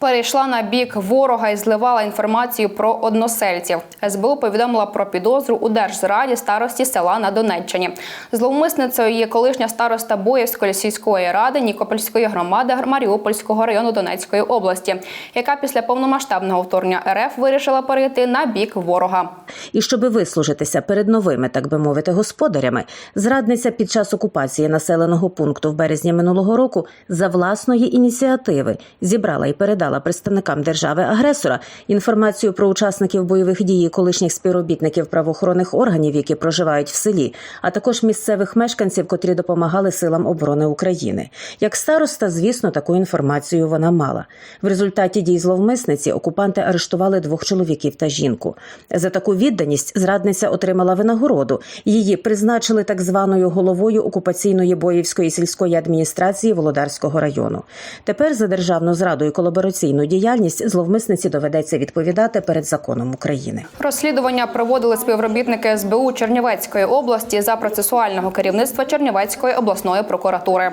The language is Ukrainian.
Перейшла на бік ворога і зливала інформацію про односельців. СБУ повідомила про підозру у держзраді старості села на Донеччині. Зловмисницею є колишня староста Боївської сільської ради Нікопольської громади Маріупольського району Донецької області, яка після повномасштабного вторгнення РФ вирішила перейти на бік ворога. І щоби вислужитися перед новими, так би мовити, господарями, зрадниця під час окупації населеного пункту в березні минулого року за власної ініціативи зібрала і передала представникам держави-агресора інформацію про учасників бойових дій і колишніх співробітників правоохоронних органів, які проживають в селі, а також місцевих мешканців, котрі допомагали силам оборони України. Як староста, звісно, таку інформацію вона мала. В результаті дій зловмисниці окупанти арештували двох чоловіків та жінку. За таку відданість зрадниця отримала винагороду. Її призначили так званою головою окупаційної боївської сільської адміністрації Володарського району. Тепер за державну зраду і колабораційну діяльність зловмисниці доведеться відповідати перед законом України. Розслідування проводили співробітники СБУ Чернівецької області за процесуального керівництва Чернівецької обласної прокуратури.